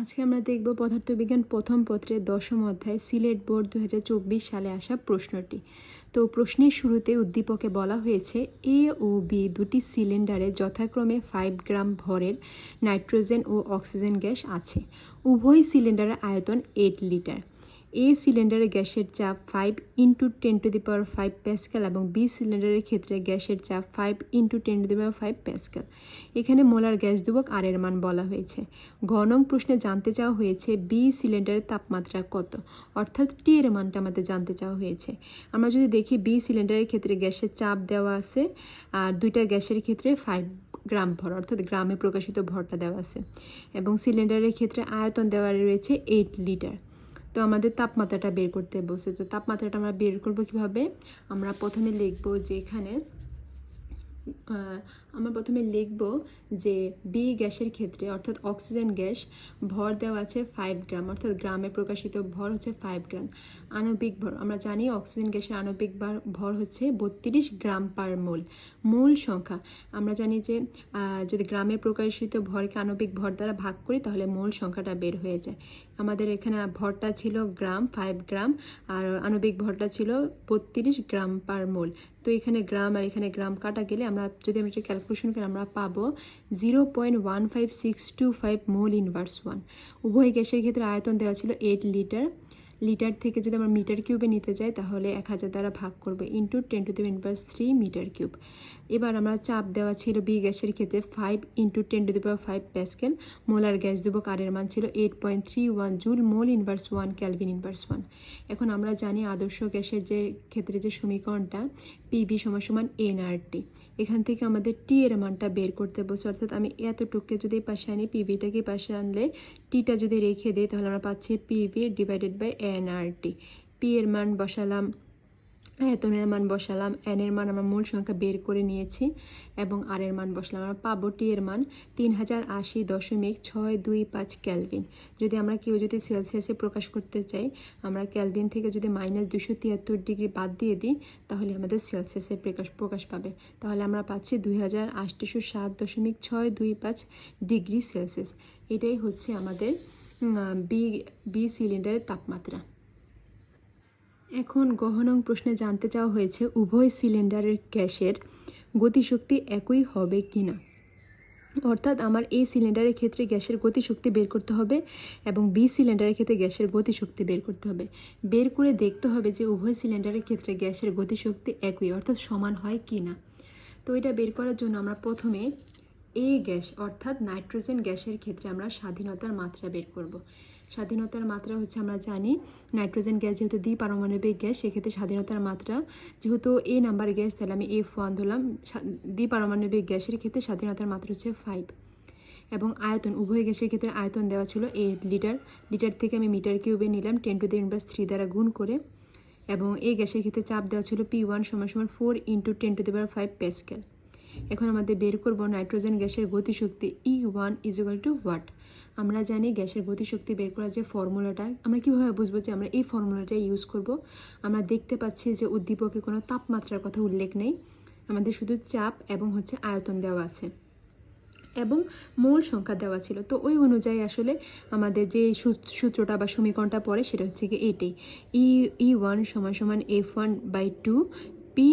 আজকে আমরা দেখব পদার্থবিজ্ঞান প্রথম পত্রের দশম অধ্যায়, সিলেট বোর্ড দু হাজার চব্বিশ সালে আসা প্রশ্নটি। তো প্রশ্নের শুরুতে উদ্দীপকে বলা হয়েছে, এ ও বি দুটি সিলিন্ডারে যথাক্রমে ফাইভ গ্রাম ভরের নাইট্রোজেন ও অক্সিজেন গ্যাস আছে। উভয় সিলিন্ডারের আয়তন এইট লিটার এ সিলিন্ডারে গ্যাসের চাপ five into ten to the power five pascal এবং বি সিলিন্ডারের ক্ষেত্রে গ্যাসের চাপ five into ten to the power five pascal এখানে মোলার গ্যাস দুবক আর এর মান বলা হয়েছে। গণং প্রশ্নে জানতে চাওয়া হয়েছে বি সিলিন্ডারের তাপমাত্রা কত। অর্থাৎ টি এর মানটা আমাদের জানতে চাওয়া হয়েছে। আমরা যদি দেখি বি সিলিন্ডারের ক্ষেত্রে গ্যাসের চাপ দেওয়া আছে আর দুইটা গ্যাসের ক্ষেত্রে ফাইভ গ্রাম ভর, অর্থাৎ গ্রামে প্রকাশিত ভরটা দেওয়া আছে। এবং সিলিন্ডারের ক্ষেত্রে আয়তন দেওয়া রয়েছে এইট লিটার তো আমাদের তাপমাত্রাটা বের করতে বসে তো তাপমাত্রাটা আমরা বের করব কীভাবে? আমরা প্রথমে লিখব যে এখানে আমরা প্রথমে লিখব যে বি গ্যাসের ক্ষেত্রে, অর্থাৎ অক্সিজেন গ্যাস, ভর দেওয়া আছে ফাইভ গ্রাম অর্থাৎ গ্রামে প্রকাশিত ভর হচ্ছে ফাইভ গ্রাম আণবিক ভর, আমরা জানি অক্সিজেন গ্যাসের আণবিক ভার- হচ্ছে বত্রিশ গ্রাম পার মোল মূল সংখ্যা, আমরা জানি যে যদি গ্রামে প্রকাশিত ভরকে আণবিক ভর দ্বারা ভাগ করি, তাহলে মূল সংখ্যাটা বের হয়ে যায়। আমাদের এখানে ভরটা ছিল গ্রাম ফাইভ গ্রাম আর আণবিক ভরটা ছিল বত্রিশ গ্রাম পার মোল তো এখানে গ্রাম আর এখানে গ্রাম কাটা গেলে আমরা যদি আমরা করি আমরা পাবো zero point one five six two five mole inverse one উভয় গ্যাসের ক্ষেত্রে আয়তন দেওয়া ছিল এইট লিটার লিটার থেকে যদি আমরা মিটার কিউবে নিতে যাই, তাহলে এক হাজার দ্বারা ভাগ করবে into ten to the inverse three metre cube. এবার আমরা চাপ দেওয়া ছিল বি গ্যাসের ক্ষেত্রে five into ten to the power five pascal molar gas দেবো কারের মান ছিল eight point three one joule mole inverse one kelvin inverse one এখন আমরা জানি আদর্শ গ্যাসের যে ক্ষেত্রে যে সমীকরণটা পিভি সমান সমান এনআরটি এখান থেকে আমাদের টি এর মানটা বের করতে বসে, অর্থাৎ আমি এতটুকুকে যদি পাশে আনি পিভিটাকে পাশে আনলে টিটা যদি রেখে দেয় তাহলে আমরা পাচ্ছি PV divided by NRT P এর মান বসালাম আয়তনের মান বসালাম, এন এর মান আমরা মূল সংখ্যা বের করে নিয়েছি এবং আর এর মান বসালাম। আমরা পাবো টি এর মান তিন হাজার আশি দশমিক ছয় দুই পাঁচ ক্যালভিন। যদি আমরা কেউ যদি সেলসিয়াসে প্রকাশ করতে চাই, আমরা ক্যালভিন থেকে যদি মাইনাস দুশো তিয়াত্তর ডিগ্রি বাদ দিয়ে দিই, তাহলে আমাদের সেলসিয়াসে প্রকাশ প্রকাশ পাবে। তাহলে আমরা পাচ্ছি দুই হাজার আটশোশো সাত দশমিক ছয় দুই পাঁচ ডিগ্রি সেলসিয়াস। এটাই হচ্ছে আমাদের বি বি সিলিন্ডারের তাপমাত্রা। এখন গহনং প্রশ্নে জানতে চাওয়া হয়েছে, উভয় সিলিন্ডারের গ্যাসের গতিশক্তি একই হবে কি না অর্থাৎ আমার এই সিলিন্ডারের ক্ষেত্রে গ্যাসের গতিশক্তি বের করতে হবে এবং বি সিলিন্ডারের ক্ষেত্রে গ্যাসের গতিশক্তি বের করতে হবে। বের করে দেখতে হবে যে উভয় সিলিন্ডারের ক্ষেত্রে গ্যাসের গতিশক্তি একই, অর্থাৎ সমান হয় কি না তো এটা বের করার জন্য আমরা প্রথমে এ গ্যাস, অর্থাৎ নাইট্রোজেন গ্যাসের ক্ষেত্রে আমরা স্বাধীনতার মাত্রা বের করব। স্বাধীনতার মাত্রা হচ্ছে আমরা জানি, নাইট্রোজেন গ্যাস যেহেতু দ্বি পারমাণবিক গ্যাস, সেক্ষেত্রে স্বাধীনতার মাত্রা, যেহেতু এ নাম্বার গ্যাস, তাহলে আমি এফ ওয়ান ধরলাম দ্বি পারমাণবিক গ্যাসের ক্ষেত্রে স্বাধীনতার মাত্রা হচ্ছে ফাইভ। এবং আয়তন, উভয় গ্যাসের ক্ষেত্রে আয়তন দেওয়া ছিল এইট লিটার। লিটার থেকে আমি মিটার কিউবে নিলাম, ten to the inverse three দ্বারা গুণ করে। এবং এই গ্যাসের ক্ষেত্রে চাপ দেওয়া ছিল পি ওয়ান সমান সমান four into ten to the power five pascal. এখন আমাদের বের করব নাইট্রোজেন গ্যাসের গতিশক্তি E one equal to what আমরা জানি গ্যাসের গতিশক্তি বের করার যে ফর্মুলাটা, আমরা কীভাবে বুঝব যে আমরা এই ফর্মুলাটা ইউজ করব? আমরা দেখতে পাচ্ছি যে উদ্দীপকে কোনো তাপমাত্রার কথা উল্লেখ নেই। আমাদের শুধু চাপ এবং হচ্ছে আয়তন দেওয়া আছে। এবং মূল সংখ্যা দেওয়া ছিল। তো ওই অনুযায়ী আসলে আমাদের যে সূত্রটা বা সমীকরণটা পড়ে সেটা হচ্ছে কি এটাই ই ই ওয়ান সমান সমান F one by two P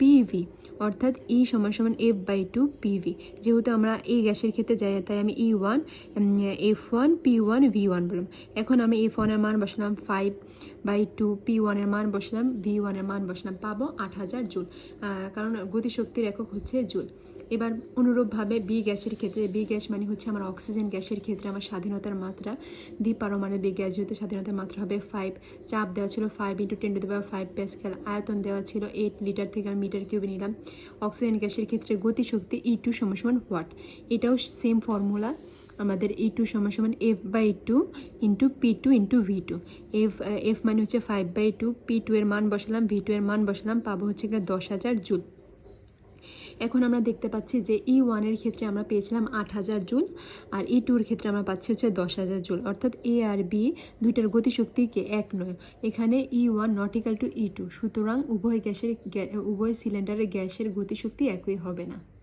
PV অর্থাৎ ই সমান সমান এফ বাই টু পিভি যেহেতু আমরা এই গ্যাসের ক্ষেত্রে যাই, তাই আমি E one F one P one V one বললাম। এখন আমি এফ ওয়ানের মান বসালাম ফাইভ বাই টু পি ওয়ানের মান বসালাম ভি ওয়ানের মান বসালাম, পাবো আট হাজার জুল। কারণ গতিশক্তির একক হচ্ছে জুল। এবার অনুরূপভাবে বি গ্যাসের ক্ষেত্রে বি গ্যাস মানে হচ্ছে আমার অক্সিজেন গ্যাসের ক্ষেত্রে আমার স্বাধীনতার মাত্রা। দ্বিপারমাণবিক গ্যাস যেহেতু স্বাধীনতার মাত্রা হবে ফাইভ চাপ দেওয়া ছিল ফাইভ ইন্টু টেন টু দেওয়া ফাইভ প্যাসকেল আয়তন দেওয়া ছিল এইট লিটার থেকে আমি মিটার কিউবে নিলাম। অক্সিজেন গ্যাসের ক্ষেত্রে গতিশক্তি ই টু সমান ওয়াট এটাও সেম ফর্মুলা আমাদের ই টু সমান সমান F by two into P two into V two F F মানে হচ্ছে five by two P two এর মান বসালাম ভি টু এর মান বসালাম, পাবো হচ্ছে দশ হাজার জুল। এখন আমরা দেখতে পাচ্ছি যে ই ওয়ানের ক্ষেত্রে আমরা পেয়েছিলাম আট হাজার জুল, আর ই টুর ক্ষেত্রে আমরা পাচ্ছি হচ্ছে দশ হাজার জুল। অর্থাৎ এ আর বি দুইটার গতিশক্তিকে এক নয়। এখানে ই ওয়ান নটিক্যাল টু ই টু সুতরাং উভয় গ্যাসের গ্যা- উভয় সিলিন্ডারের গ্যাসের গতিশক্তি একই হবে না।